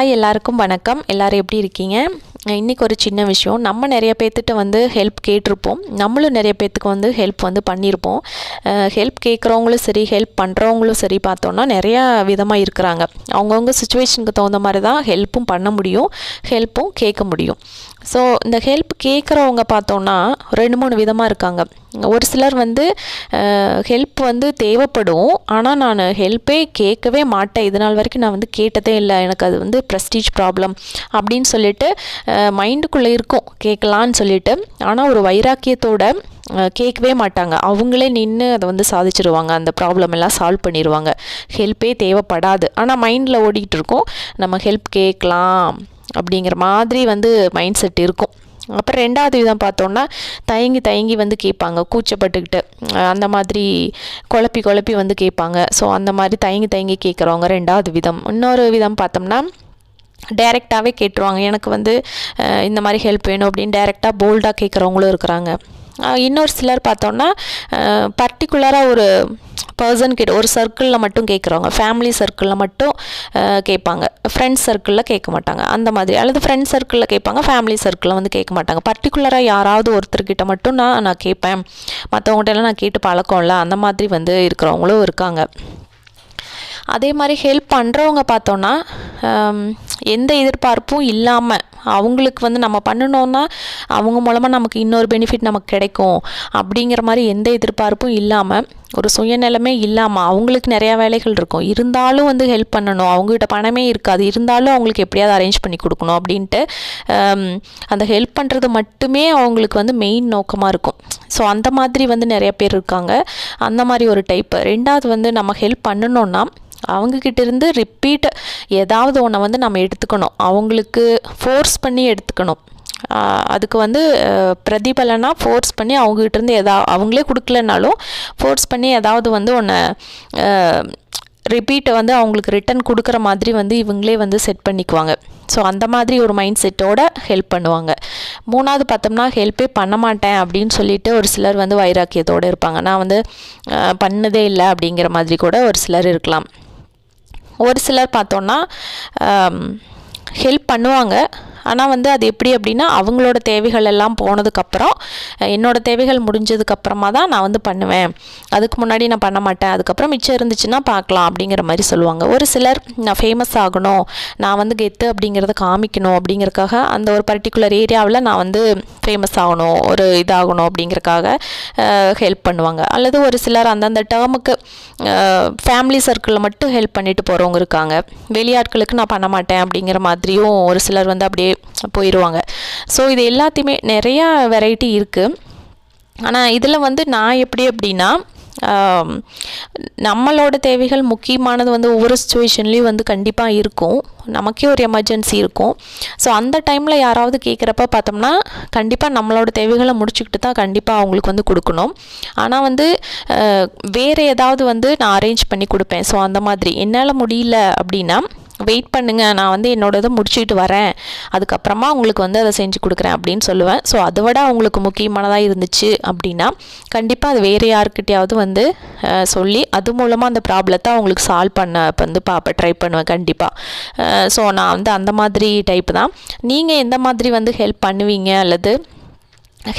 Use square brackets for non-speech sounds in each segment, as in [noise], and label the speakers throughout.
Speaker 1: Hi எல்லாருக்கும் வணக்கம். எல்லோரும் எப்படி இருக்கீங்க? இன்றைக்கி ஒரு சின்ன விஷயம். நம்ம நிறைய பேர்த்திட்ட வந்து ஹெல்ப் கேட்டிருப்போம். நம்மளும் நிறைய பேர்த்துக்கு வந்து ஹெல்ப் வந்து பண்ணியிருப்போம். ஹெல்ப் கேட்குறவங்களும் சரி ஹெல்ப் பண்ணுறவங்களும் சரி பார்த்தோன்னா நிறையா விதமாக இருக்கிறாங்க. அவங்கவுங்க சுச்சுவேஷனுக்கு தகுந்த மாதிரி தான் ஹெல்ப்பும் பண்ண முடியும். ஹெல்ப்பும் கேட்க முடியும். ஸோ இந்த ஹெல்ப் கேட்குறவங்க பார்த்தோன்னா ரெண்டு மூணு விதமாக இருக்காங்க. ஒரு சிலர் வந்து ஹெல்ப் வந்து தேவைப்படும். ஆனால் நான் ஹெல்ப்பே கேட்கவே மாட்டேன். இது நாள் வரைக்கும் நான் வந்து கேட்டதே இல்லை. எனக்கு அது வந்து ப்ரெஸ்டீஜ் ப்ராப்ளம் அப்படின்னு சொல்லிட்டு மைண்டுக்குள்ளே இருக்கும். கேட்கலான்னு சொல்லிட்டு. ஆனால் ஒரு வைராக்கியத்தோட கேட்கவே மாட்டாங்க. அவங்களே நின்று அதை வந்து சாதிச்சிருவாங்க. அந்த ப்ராப்ளம் எல்லாம் சால்வ் பண்ணிடுவாங்க ஹெல்ப்பே தேவைப்படாது. ஆனால் மைண்டில் ஓடிக்கிட்டு இருக்கோம். நம்ம ஹெல்ப் கேட்கலாம். அப்படிங்கிற மாதிரி வந்து மைண்ட் செட் இருக்கும். அப்புறம் ரெண்டாவது விதம் பார்த்தோன்னா தயங்கி தயங்கி வந்து கேட்பாங்க கூச்சப்பட்டுக்கிட்டு. அந்த மாதிரி குழப்பி குழப்பி வந்து கேட்பாங்க. ஸோ அந்த மாதிரி தயங்கி தயங்கி கேட்குறவங்க ரெண்டாவது விதம். இன்னொரு விதம் பார்த்தோம்னா டைரெக்டாகவே கேட்டுருவாங்க. எனக்கு வந்து இந்த மாதிரி ஹெல்ப் வேணும் அப்படின்னு டைரெக்டாக போல்டாக கேட்குறவங்களும் இருக்கிறாங்க. இன்னொரு சிலர் பார்த்தோன்னா பர்டிகுலராக ஒரு பர்சன் கிட்ட ஒரு சர்க்கிளில் மட்டும் கேட்குறவங்க ஃபேமிலி சர்க்கிளில் மட்டும் கேட்பாங்க. ஃப்ரெண்ட்ஸ் சர்க்கிளில் கேட்க மாட்டாங்க. அந்த மாதிரி. அல்லது ஃப்ரெண்ட்ஸ் சர்க்கிளில் கேட்பாங்க ஃபேமிலி சர்க்கிளில் வந்து கேட்க மாட்டாங்க. பர்டிகுலராக யாராவது ஒருத்தர்கிட்ட மட்டும் நான் நான் கேட்பேன். மற்றவங்கள்ட்டெல்லாம் நான் கேட்டு பழக்கம்ல அந்த மாதிரி வந்து இருக்கிறவங்களும் இருக்காங்க. அதே மாதிரி ஹெல்ப் பண்ணுறவங்க பார்த்தோன்னா எந்த எதிர்பார்ப்பும் இல்லாமல் அவங்களுக்கு வந்து நம்ம பண்ணணும்னா அவங்க மூலமாக நமக்கு இன்னொரு பெனிஃபிட் நமக்கு கிடைக்கும் அப்படிங்கிற மாதிரி எந்த எதிர்பார்ப்பும் இல்லாமல் ஒரு சுயநலமே இல்லாமல் அவங்களுக்கு நிறையா வேலைகள் இருக்கும். இருந்தாலும் வந்து ஹெல்ப் பண்ணணும். அவங்ககிட்ட பணமே இருக்காது. இருந்தாலும் அவங்களுக்கு எப்படியாவது அரேஞ்ச் பண்ணி கொடுக்கணும் அப்படின்ட்டு அந்த ஹெல்ப் பண்ணுறது மட்டுமே அவங்களுக்கு வந்து மெயின் நோக்கமாக இருக்கும். ஸோ அந்த மாதிரி வந்து நிறைய பேர் இருக்காங்க. அந்த மாதிரி ஒரு டைப்பு ரெண்டாவது வந்து நம்ம ஹெல்ப் பண்ணணுன்னா அவங்கக்கிட்ட இருந்து ரிப்பீட் ஏதாவது ஒன்றை வந்து நம்ம எடுத்துக்கணும். அவங்களுக்கு ஃபோர்ஸ் பண்ணி எடுத்துக்கணும். அதுக்கு வந்து பிரதிபலனாக ஃபோர்ஸ் பண்ணி அவங்ககிட்டருந்து எதா அவங்களே கொடுக்கலனாலும் ஃபோர்ஸ் பண்ணி ஏதாவது வந்து ஒன்று ரிப்பீட்டை வந்து அவங்களுக்கு ரிட்டன் கொடுக்குற மாதிரி வந்து இவங்களே வந்து செட் பண்ணிக்குவாங்க. ஸோ அந்த மாதிரி ஒரு மைண்ட் செட்டோட ஹெல்ப் பண்ணுவாங்க. மூணாவது பார்த்தோம்னா ஹெல்ப்பே பண்ண மாட்டேன் அப்படின்னு சொல்லிட்டு ஒரு சிலர் வந்து வைராக்கியத்தோடு இருப்பாங்க. நான் வந்து பண்ணதே இல்லை அப்படிங்கிற மாதிரி கூட ஒரு சிலர் இருக்கலாம். ஒரு சிலர் பார்த்தோன்னா ஹெல்ப் பண்ணுவாங்க. ஆனால் வந்து அது எப்படி அப்படின்னா அவங்களோட தேவைகள் எல்லாம் போனதுக்கப்புறம் என்னோடய தேவைகள் முடிஞ்சதுக்கப்புறமா தான் நான் வந்து பண்ணுவேன். அதுக்கு முன்னாடி நான் பண்ண மாட்டேன். அதுக்கப்புறம் மிச்சம் இருந்துச்சுன்னா பார்க்கலாம் அப்படிங்கிற மாதிரி சொல்லுவாங்க. ஒரு சிலர் நான் ஃபேமஸ் ஆகணும் நான் வந்து கெத்து அப்படிங்கிறத காமிக்கணும் அப்படிங்கிறக்காக அந்த ஒரு பர்டிகுலர் ஏரியாவில் நான் வந்து ஃபேமஸ் ஆகணும் ஒரு இதாகணும் அப்படிங்கிறக்காக ஹெல்ப் பண்ணுவாங்க. அல்லது ஒரு சிலர் அந்தந்த டேர்முக்கு ஃபேமிலி சர்க்கிளில் மட்டும் ஹெல்ப் பண்ணிட்டு போகிறவங்க இருக்காங்க. வெளியாட்களுக்கு நான் பண்ண மாட்டேன் அப்படிங்கிற மாதிரியும் ஒரு சிலர் வந்து அப்படியே போயிடுவாங்க. ஸோ இது எல்லாத்தையுமே நிறையா வெரைட்டி இருக்குது ஆனால் இதில் வந்து நான் எப்படி அப்படின்னா நம்மளோட தேவைகள் முக்கியமானது வந்து ஒவ்வொரு சுச்சுவேஷன்லேயும் வந்து கண்டிப்பாக இருக்கும். நமக்கே ஒரு எமர்ஜென்சி இருக்கும். ஸோ அந்த டைமில் யாராவது கேட்குறப்ப பார்த்தோம்னா கண்டிப்பாக நம்மளோட தேவைகளை முடிச்சுக்கிட்டு தான் கண்டிப்பாக அவங்களுக்கு வந்து கொடுக்கணும். ஆனால் வந்து வேறு ஏதாவது வந்து நான் அரேஞ்ச் பண்ணி கொடுப்பேன். ஸோ அந்த மாதிரி. என்னால் முடியல அப்படின்னா வெயிட் பண்ணுங்கள் நான் வந்து என்னோட இதை முடிச்சுட்டு வரேன். அதுக்கப்புறமா உங்களுக்கு வந்து அதை செஞ்சு கொடுக்குறேன் அப்படின்னு சொல்லுவேன். ஸோ அதை விட அவங்களுக்கு முக்கியமானதாக இருந்துச்சு அப்படின்னா கண்டிப்பாக அது வேறு யாருக்கிட்டையாவது வந்து சொல்லி அது மூலமாக அந்த ப்ராப்ளத்தை அவங்களுக்கு சால்வ் பண்ண வந்து பார்ப்பேன் ட்ரை பண்ணுவேன் கண்டிப்பாக ஸோ நான் வந்து அந்த மாதிரி டைப் தான். நீங்கள் எந்த மாதிரி வந்து ஹெல்ப் பண்ணுவீங்க? அல்லது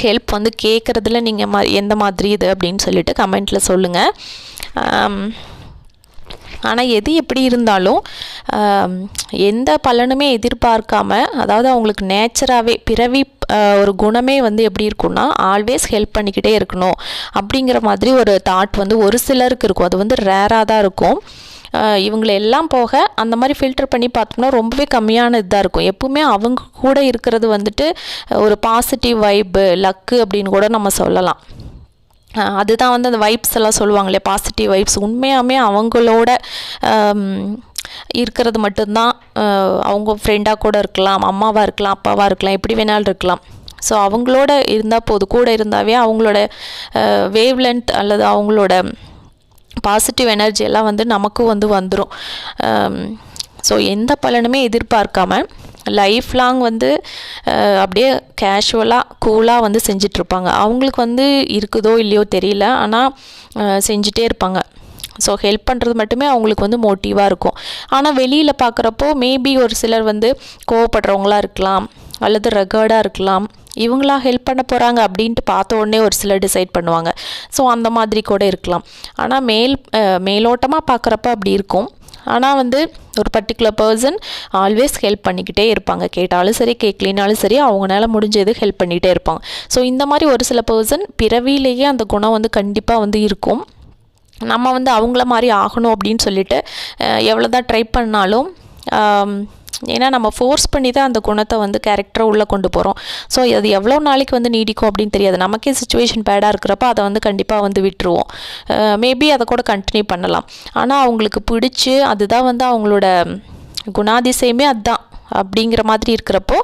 Speaker 1: ஹெல்ப் வந்து கேட்குறதுல நீங்கள் மா எந்த மாதிரி இது? அப்படின்னு சொல்லிட்டு கமெண்ட்டில் சொல்லுங்கள் ஆனால் எது எப்படி இருந்தாலும் எந்த பலனுமே எதிர்பார்க்காம அதாவது அவங்களுக்கு நேச்சராகவே பிறவி ஒரு குணமே வந்து எப்படி இருக்கும்னா ஆல்வேஸ் ஹெல்ப் பண்ணிக்கிட்டே இருக்கணும். அப்படிங்கிற மாதிரி ஒரு தாட் வந்து ஒரு சிலருக்கு இருக்கும். அது வந்து ரேராக தான் இருக்கும். இவங்களை எல்லாம் போக அந்த மாதிரி ஃபில்டர் பண்ணி பார்த்தோம்னா ரொம்பவே கம்மியான இதாக இருக்கும். எப்பவுமே அவங்க கூட இருக்கிறது வந்துட்டு ஒரு பாசிட்டிவ் வைப்பு லக்கு அப்படின்னு கூட நம்ம சொல்லலாம். அதுதான் வந்து அந்த வைப்ஸ் எல்லாம் சொல்லுவாங்களே பாசிட்டிவ் வைப்ஸ் உண்மையாமே அவங்களோட இருக்கிறது மட்டும்தான் அவங்க ஃப்ரெண்டாக கூட இருக்கலாம் அம்மாவாக இருக்கலாம் அப்பாவாக இருக்கலாம் எப்படி வேணாலும் இருக்கலாம். ஸோ அவங்களோட இருந்தால் போது கூட இருந்தாவே அவங்களோட வேவ் லென்த் அல்லது அவங்களோட பாசிட்டிவ் எனர்ஜி எல்லாம் வந்து நமக்கும் வந்து வந்துடும் ஸோ எந்த பலனுமே எதிர்பார்க்காம லைஃப் லாங் வந்து அப்படியே கேஷுவலாக கூலாக வந்து செஞ்சிட்ருப்பாங்க அவங்களுக்கு வந்து இருக்குதோ இல்லையோ தெரியல ஆனால் செஞ்சிட்டே இருப்பாங்க. ஸோ ஹெல்ப் பண்ணுறது மட்டுமே அவங்களுக்கு வந்து மோட்டிவாக இருக்கும். ஆனால் வெளியில் பார்க்குறப்போ மேபி ஒரு சிலர் வந்து கோவப்படுறவங்களா இருக்கலாம் அல்லது ரெகர்டாக இருக்கலாம். இவங்களா ஹெல்ப் பண்ண போகிறாங்க அப்படின்ட்டு பார்த்த உடனே ஒரு சிலர் டிசைட் பண்ணுவாங்க. ஸோ அந்த மாதிரி கூட இருக்கலாம். ஆனால் மேல் மேலோட்டமாக பார்க்குறப்ப அப்படி இருக்கும். ஆனால் வந்து ஒரு பர்டிகுலர் பர்சன் ஆல்வேஸ் ஹெல்ப் பண்ணிக்கிட்டே இருப்பாங்க. கேட்டாலும் சரி கேட்கலினாலும் சரி அவங்களால முடிஞ்சது ஹெல்ப் பண்ணிகிட்டே இருப்பாங்க. ஸோ இந்த மாதிரி ஒரு சில பர்சன் பிறவிலேயே அந்த குணம் வந்து கண்டிப்பாக வந்து இருக்கும். நம்ம வந்து அவங்கள மாதிரி ஆகணும் அப்படின்னு சொல்லிட்டு எவ்வளோ தான் ட்ரை பண்ணாலும் ஏன்னா நம்ம ஃபோர்ஸ் பண்ணி தான் அந்த குணத்தை வந்து கேரக்டரை உள்ளே கொண்டு போகிறோம் ஸோ அது எவ்வளோ நாளைக்கு வந்து நீடிக்கும் அப்படின்னு தெரியாது. நமக்கே சுச்சுவேஷன் பேடாக இருக்கிறப்ப அதை வந்து கண்டிப்பாக வந்து விட்டுருவோம். மேபி அதை கூட கண்டினியூ பண்ணலாம். ஆனால் அவங்களுக்கு பிடிச்சி அதுதான் வந்து அவங்களோட குணாதிசயமே அதுதான் அப்படிங்கிற மாதிரி இருக்கிறப்போ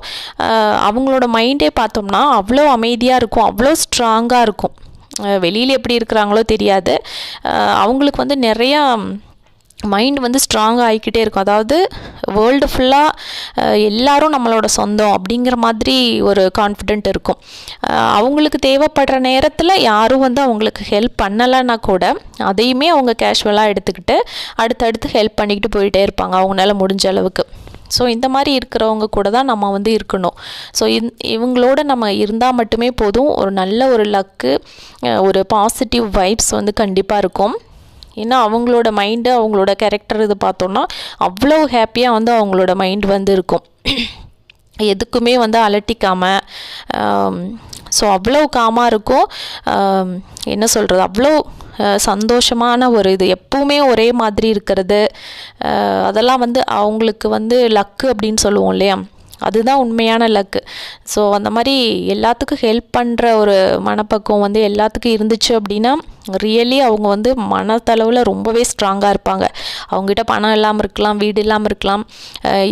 Speaker 1: அவங்களோட மைண்டே பார்த்தோம்னா அவ்வளோ அமைதியாக இருக்கும் அவ்வளோ ஸ்ட்ராங்காக இருக்கும். வெளியில் எப்படி இருக்கிறாங்களோ தெரியாது. அவங்களுக்கு வந்து நிறையா மைண்ட் வந்து ஸ்ட்ராங் ஆகிக்கிட்டே இருக்கும். அதாவது வேர்ல்டு ஃபுல்லாக எல்லாரும் நம்மளோட சொந்தம் அப்படிங்கிற மாதிரி ஒரு கான்ஃபிடென்ட் இருக்கும். அவங்களுக்கு தேவைப்படுற நேரத்தில் யாரும் வந்து அவங்களுக்கு ஹெல்ப் பண்ணலைன்னா கூட அதையுமே அவங்க கேஷுவலாக எடுத்துக்கிட்டு அடுத்தடுத்து ஹெல்ப் பண்ணிக்கிட்டு போயிட்டே இருப்பாங்க. அவங்களால முடிஞ்ச அளவுக்கு. ஸோ இந்த மாதிரி இருக்கிறவங்க கூட தான் நம்ம வந்து இருக்கணும். ஸோ இந் இவங்களோட நம்ம இருந்தால் மட்டுமே போதும். ஒரு நல்ல ஒரு லக்கு ஒரு பாசிட்டிவ் வைப்ஸ் வந்து கண்டிப்பாக இருக்கும். ஏன்னா அவங்களோட மைண்டு அவங்களோட கேரக்டர் இது பார்த்தோன்னா அவ்வளோ ஹாப்பியாக வந்து அவங்களோட மைண்ட் வந்து இருக்கும். [clears throat] எதுக்குமே வந்து அலட்டிக்காமல் ஸோ அவ்வளோ காமாக இருக்கும். என்ன சொல்கிறது அவ்வளோ சந்தோஷமான ஒரு இது. எப்பவுமே ஒரே மாதிரி இருக்கிறது. அதெல்லாம் வந்து அவங்களுக்கு வந்து லக்கு அப்படின்னு சொல்லுவோம் இல்லையா? அதுதான் உண்மையான லக்கு ஸோ அந்த மாதிரி எல்லாத்துக்கும் ஹெல்ப் பண்ணுற ஒரு மனப்பக்குவம் வந்து எல்லாத்துக்கும் இருந்துச்சு அப்படின்னா ரியலி அவங்க வந்து மனத்தளவில் ரொம்பவே ஸ்ட்ராங்காக இருப்பாங்க. அவங்ககிட்ட பணம் இல்லாமல் இருக்கலாம் வீடு இல்லாமல் இருக்கலாம்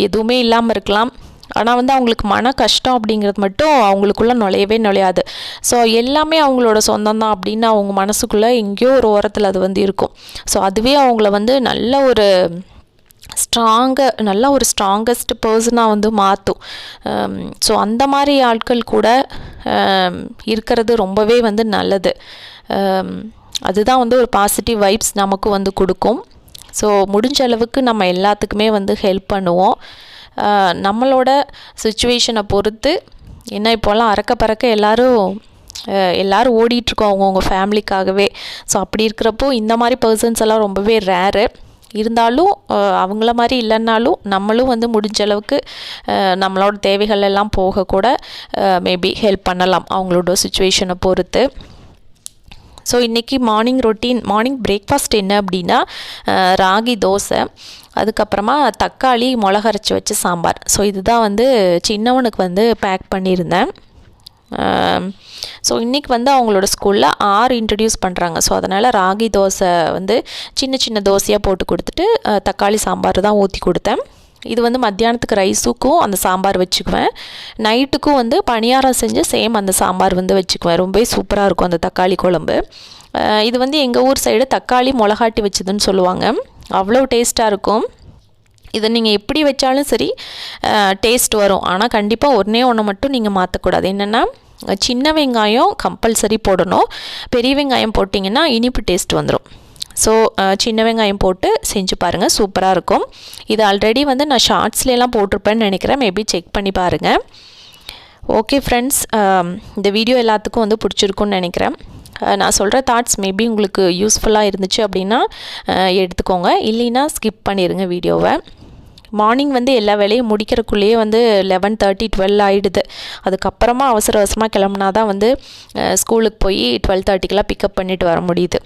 Speaker 1: எதுவுமே இல்லாமல் இருக்கலாம். ஆனால் வந்து அவங்களுக்கு மன கஷ்டம் அப்படிங்கிறது மட்டும் அவங்களுக்குள்ளே நுழையவே நுழையாது. ஸோ எல்லாமே அவங்களோட சொந்தம் தான் அப்படின்னு அவங்க மனசுக்குள்ளே எங்கேயோ ஒரு ஓரத்தில் அது வந்து இருக்கும். ஸோ அதுவே அவங்கள வந்து நல்ல ஒரு ஸ்ட்ராங்க நல்ல ஒரு ஸ்ட்ராங்கஸ்ட் பர்சனாக வந்து மாற்றும் ஸோ அந்த மாதிரி ஆட்கள் கூட இருக்கிறது ரொம்பவே வந்து நல்லது. அதுதான் வந்து ஒரு பாசிட்டிவ் வைப்ஸ் நமக்கு வந்து கொடுக்கும். ஸோ முடிஞ்ச அளவுக்கு நம்ம எல்லாத்துக்குமே வந்து ஹெல்ப் பண்ணுவோம். நம்மளோட சுச்சுவேஷனை பொறுத்து என்ன இப்போல்லாம் அறக்க பறக்க எல்லோரும் எல்லோரும் ஓடிட்டுருக்கோம் அவங்கவுங்க ஃபேமிலிக்காகவே ஸோ அப்படி இருக்கிறப்போ இந்த மாதிரி பர்சன்ஸ் எல்லாம் ரொம்பவே ரேரு இருந்தாலும் அவங்கள மாதிரி இல்லைன்னாலும் நம்மளும் வந்து முடிஞ்ச அளவுக்கு நம்மளோட தேவைகள் எல்லாம் போக கூட மேபி ஹெல்ப் பண்ணலாம் அவங்களோட சுச்சுவேஷனை பொறுத்து. ஸோ இன்றைக்கி மார்னிங் ரொட்டீன் மார்னிங் பிரேக்ஃபாஸ்ட் என்ன அப்படின்னா ராகி தோசை அதுக்கப்புறமா தக்காளி மிளகரைச்சி வச்சு சாம்பார். ஸோ இதுதான் வந்து சின்னவனுக்கு வந்து பேக் பண்ணியிருந்தேன். ஸோ இன்றைக்கி வந்து அவங்களோட ஸ்கூலில் ஆறு இன்ட்ரடியூஸ் பண்ணுறாங்க ஸோ அதனால் ராகி தோசை வந்து சின்ன சின்ன தோசையாக போட்டு கொடுத்துட்டு தக்காளி சாம்பார் தான் ஊற்றி கொடுத்தேன். இது வந்து மத்தியானத்துக்கு ரைஸுக்கும் அந்த சாம்பார் வச்சுக்குவேன். நைட்டுக்கும் வந்து பணியாரம் செஞ்சு சேம் அந்த சாம்பார் வந்து வச்சுக்குவேன். ரொம்பவே சூப்பராக இருக்கும் அந்த தக்காளி குழம்பு. இது வந்து எங்கள் ஊர் சைடு தக்காளி மிளகாட்டி வச்சதுன்னு சொல்லுவாங்க. அவ்வளோ டேஸ்ட்டாக இருக்கும். இதை நீங்கள் எப்படி வச்சாலும் சரி டேஸ்ட் வரும். ஆனால் கண்டிப்பாக ஒன்றே ஒன்று மட்டும் நீங்கள் மாற்றக்கூடாது என்னென்னா சின்ன வெங்காயம் கம்பல்சரி போடணும். பெரிய வெங்காயம் போட்டிங்கன்னா இனிப்பு டேஸ்ட் வந்துடும் ஸோ uh, சின்ன வெங்காயம் போட்டு செஞ்சு பாருங்கள் சூப்பராக இருக்கும். இது ஆல்ரெடி வந்து நான் ஷார்ட்ஸ்லாம் போட்டிருப்பேன்னு நினைக்கிறேன். மேபி செக் பண்ணி பாருங்கள் ஓகே ஃப்ரெண்ட்ஸ் இந்த வீடியோ எல்லாத்துக்கும் வந்து பிடிச்சிருக்குன்னு நினைக்கிறேன். Uh, நான் சொல்கிற தாட்ஸ் மேபி உங்களுக்கு யூஸ்ஃபுல்லாக இருந்துச்சு அப்படின்னா uh, எடுத்துக்கோங்க. இல்லைன்னா ஸ்கிப் பண்ணிடுங்க வீடியோவை மார்னிங் வந்து எல்லா வேலையும் முடிக்கிறக்குள்ளேயே வந்து லெவன் தேர்ட்டி டுவெல் ஆகிடுது அதுக்கப்புறமா அவசர அவசரமாக கிளம்புனா தான் வந்து ஸ்கூலுக்கு போய் டுவெல் தேர்ட்டிக்கெலாம் பிக்கப் பண்ணிட்டு வர முடியுது.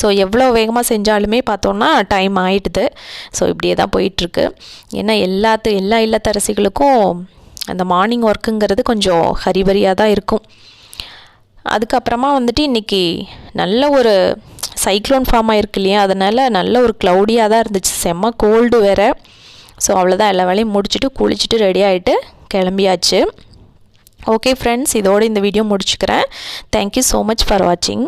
Speaker 1: ஸோ எவ்வளோ வேகமாக செஞ்சாலுமே பார்த்தோன்னா டைம் ஆகிடுது ஸோ இப்படியே தான் போயிட்டுருக்கு. ஏன்னா எல்லாத்து எல்லா இல்லத்தரசிகளுக்கும் அந்த மார்னிங் ஒர்க்குங்கிறது கொஞ்சம் ஹரிபரியாக தான் இருக்கும். அதுக்கப்புறமா வந்துட்டு இன்றைக்கி நல்ல ஒரு சைக்ளோன் ஃபார்ம் ஆகிருக்கு இல்லையா? அதனால் நல்ல ஒரு க்ளவுடியாக தான் இருந்துச்சு. செம்ம கோல்டு வேறு. ஸோ அவ்வளோதான் எல்லா வேலையும் முடிச்சுட்டு குளிச்சுட்டு ரெடி ஆகிட்டு கிளம்பியாச்சு. ஓகே ஃப்ரெண்ட்ஸ் இதோடு இந்த வீடியோ முடிச்சுக்கிறேன். தேங்க்யூ ஸோ மச் ஃபார் வாட்சிங்